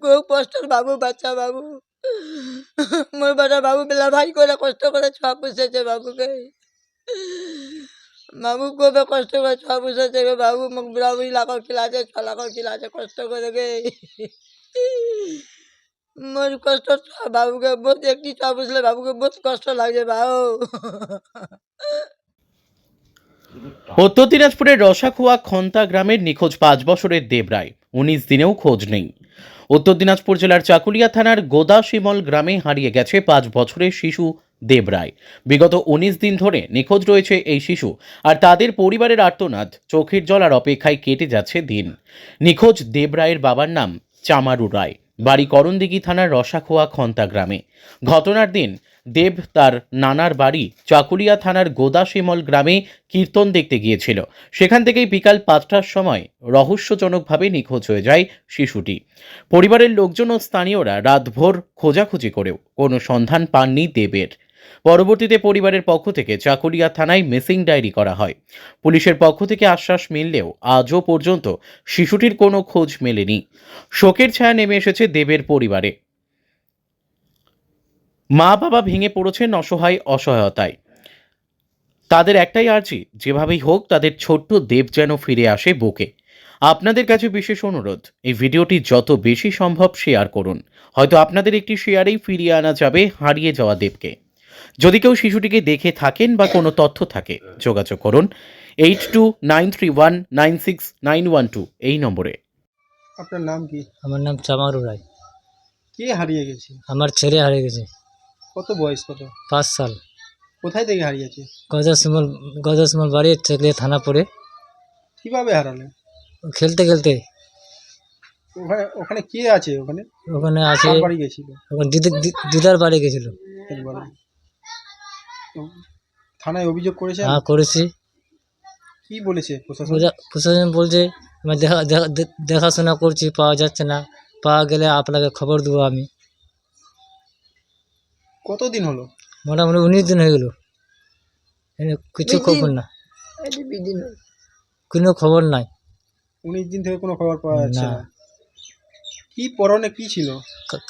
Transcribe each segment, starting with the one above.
খুব কষ্টর বাবু, বাচ্চা বাবু। মোর বেটা বাবু বেলা ভাই করে কষ্ট করে ছ পুষেছে বাবুকে। বাবু খুব কষ্ট করে ছ পুষেছে গে বাবু মোক বুড়া বুড়ি লাখর খিলাছে ছ লাখর খিলাছে, কষ্ট করে গে। মোর কষ্ট বাবুকে বহুত, একটি ছ পুষলে বাবুকে বহুত কষ্ট লাগে বাবু উত্তর দিনাজপুরের রসাখোয়া খন্তা গ্রামের নিখোঁজ পাঁচ বছরের দেবরায়। উনিশ দিনেও খোঁজ নেই। উত্তর দিনাজপুর জেলার চাকুলিয়া থানার গোদাশিমল গ্রামে হারিয়ে গেছে পাঁচ বছরের শিশু দেবরায়। বিগত উনিশ দিন ধরে নিখোঁজ রয়েছে এই শিশু, আর তাদের পরিবারের আর্তনাদ, চোখের জল আর অপেক্ষায় কেটে যাচ্ছে দিন। নিখোঁজ দেবরায়ের বাবার নাম চামারু রায়, বাড়ি করণদিঘি থানার রসাখোয়া খন্তা গ্রামে। ঘটনার দিন দেব তার নানার বাড়ি চাকুলিয়া থানার গোদাশিমল গ্রামে কীর্তন দেখতে গিয়েছিল। সেখান থেকেই বিকাল পাঁচটার সময় রহস্যজনকভাবে নিখোঁজ হয়ে যায় শিশুটি। পরিবারের লোকজন ও স্থানীয়রা রাতভর খোঁজাখুঁজি করেও কোনো সন্ধান পাননি দেবের। পরবর্তীতে পরিবারের পক্ষ থেকে চাকুলিয়া থানায় মিসিং ডায়েরি করা হয়। পুলিশের পক্ষ থেকে আশ্বাস মিললেও আজও পর্যন্ত শিশুটির কোনো খোঁজ মেলেনি। শোকের ছায়া নেমে এসেছে দেবের পরিবারে। মা বাবা ভেঙে পড়েছেন অসহায় অসহায়তায়। তাদের একটাই আর্জি যেভাবেই হোক তাদের ছোট্ট দেব যেন ফিরে আসে বুকে। আপনাদের কাছে বিশেষ অনুরোধ এই ভিডিওটি যত বেশি সম্ভব শেয়ার করুন। হয়তো আপনাদের একটি শেয়ারেই ফিরিয়ে আনা যাবে হারিয়ে যাওয়া দেবকে। যদি কেউ শিশুটিকে দেখে থাকেন বা কোনো তথ্য থাকে যোগাযোগ করুন eight two nine three one nine six nine one two এই নম্বরে। আপনার নাম কি? আমার নাম চামারু রায়। কে হারিয়ে গেছে? আমার ছেলে হারিয়ে গেছে। কত বয়স কত? পাঁচ সাল। কোথায় থেকে হারিয়েছে? গজাসমল গজাসমল বাড়ি থেকে থানা পড়ে। কীভাবে হারালেন খেলতে খেলতে। ওখানে ওখানে কে আছে ওখানে? ওখানে আছে কার বাড়ি গেছিল? ওখানে দিদি- দিদার বাড়ি গেছিল। একবার তো থানায় অভিযোগ করেছেন? হ্যাঁ করেছি। কি বলেছে প্রশাসন? প্রজা- প্রশাসন বলছে আমি দেখা দেখা- দে- দেখাশোনা করছি পাওয়া যাচ্ছে না। পাওয়া গেলে আপনাকে খবর দেবো আমি। কতদিন হলো? মোটামুটি উনিশ দিন হয়ে গেল। কিছু খবর না। কোনো খবর নাই। উনিশ দিন থেকে কোনো খবর পাওয়া যাচ্ছে না। কি পরনে কি ছিল?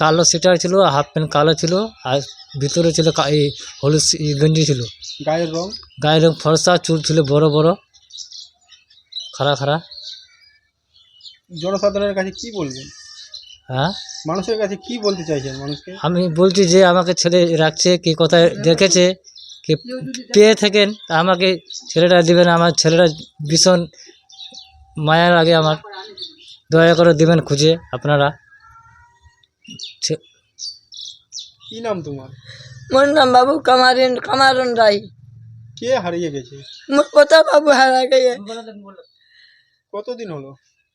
কালো সেটার ছিল হাফ প্যান্ট কালো ছিল আর ভিতরে ছিল এই হলুদ গেঞ্জি ছিল। গায়ের রং? গায়ের রং ফর্সা চুল ছিল বড় বড় খাড়া খাড়া। জনসাধারণের কাছে কি বলবেন? হ্যাঁ? মানুষের কাছে কি বলতে চাইছেন মানুষকে? আমি বলছি যে আমাকে ছেলে রাখছে কি কোথায় দেখেছে কি পেয়ে থাকেন তা আমাকে ছেলেটা দিবেন আমার ছেলেটা ভীষণ মায়া লাগে আমার দয়া করে দিবেন খুঁজে আপনারা ছে- কি নাম তোমার? মোর নাম বাবু কামারিন কামারন রায়। কে হারিয়ে গেছে? মোর কথা বাবু হারা গিয়ে কতদিন হলো?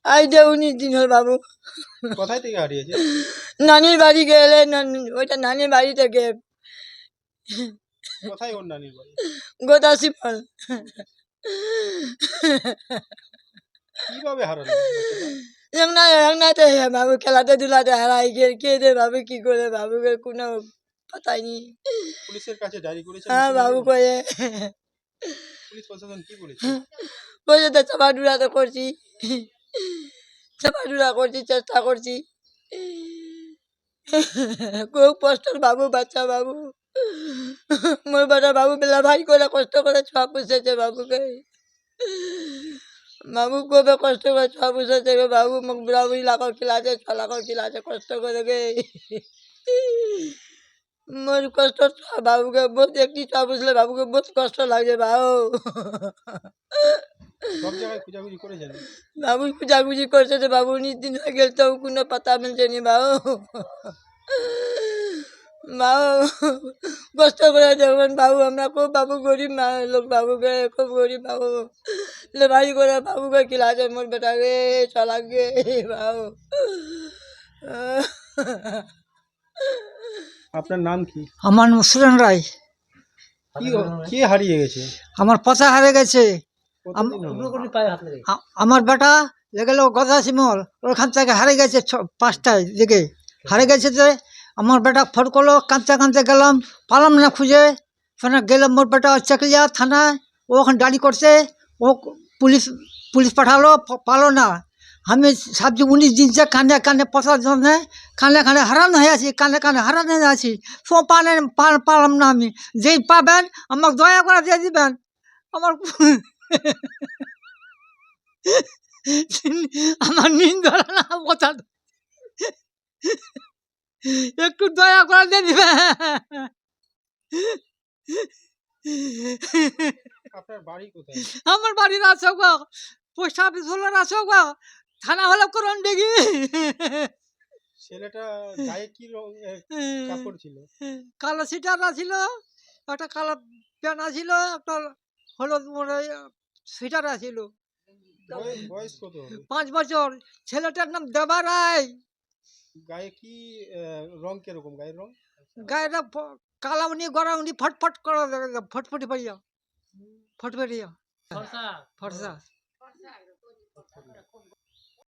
আই যে উনিশ দিন হল বাবু। কোথায় থেকে হারিয়েছে? নানির বাড়ি গেলে ওইটা নানির বাড়ি থেকে। কোথায় ওর নানির বাড়ি? গোদাসি ফল। কীভাবে না বাবু খেলাতে ধুলাতে হারাই গিয়ে কে দে বাবু কি করে? বাবুকে কোনো পাতাই নি পুলিশের কাছে ডায়েরি করেছেন হ্যাঁ বাবু কয়ে। পুলিশ প্রশাসন কি বলেছে? তো করছি। চাপাডুরা করছি, চেষ্টা করছি। খুব কষ্টর বাবু, বাচ্চা বাবু। মোর বেটা বাবু বেলা ভাই করে কষ্ট করে ছ পুষেছে বাবুকে। বাবু খুব কষ্ট করে ছ পুষেছে বাবু মোক বুড়ি লাখর খিলাছে ছ লাখর খিলাছে, কষ্ট করে গে। মোর কষ্ট বাবুকে বহুত, একটি ছ পুষলে বাবুকে বহুত কষ্ট লাগে বাবু সব জায়গায় খোঁজাখুঁজি করেছেন বাবু খুঁজাখুঁজি করছে তো বাবু উনিশ দিন হয়ে গেল তো কোনো পাতা মিলছে নি বাবু। বাবু কষ্ট করে দেখবেন বাবু আমরা খুব বাবু গরিব মা লোক বাবুকে খুব গরিব বাবু। লেবারি করে বাবুকে খিলাছে মোর বেটা গে চলা গে বাবু। আপনার নাম কি? আমার নাম রায়। কি কে হারিয়ে গেছে? আমার পচা হারে গেছে। আমার বেটা গেল গদা শিমল ওখান থেকে হারে গেছে পাঁচটায় দিকে। হারে গেছে যে আমার বেটা ফোন করল কাঁদতে কাঁদতে গেলাম পালাম না খুঁজে। ওখানে গেলাম মোর বেটা চাকলিয়া থানায় ও ওখানে দাঁড়ি করছে ও পুলিশ পুলিশ পাঠালো পালো না। আমি ভাবছি উনিশ দিন যে কানে কানে পচার জন্য কানে কানে হারানো হয়ে আছি কানে কানে হারানো হয়ে আছি। সব পানে পা- পারলাম না আমি। যেই পাবেন আমাকে দয়া করে দিয়ে দিবেন। আমার আমার নিন ধরে না কথা একটু দয়া করে দিয়ে বাড়ি কোথায় আমার বাড়ির আছে গো পোস্ট অফিস হলো আছে গো থানা হলো করণ দেখি ছেলেটা গায়ে কি কাপড় ছিল কালো সিটার ছিল একটা কালো প্যান্ট ছিল একটা হলুদ সিটার ছিল পাঁচ বছর। ছেলেটার নাম দেবা রায়। গায়ে কি রং কীরকম? গায়ের রং? গায়েটা প- কালা উনি গড়া উনি ফটফট করা ফটফটি পাইয়া ফটফটিয়া ফর্সা।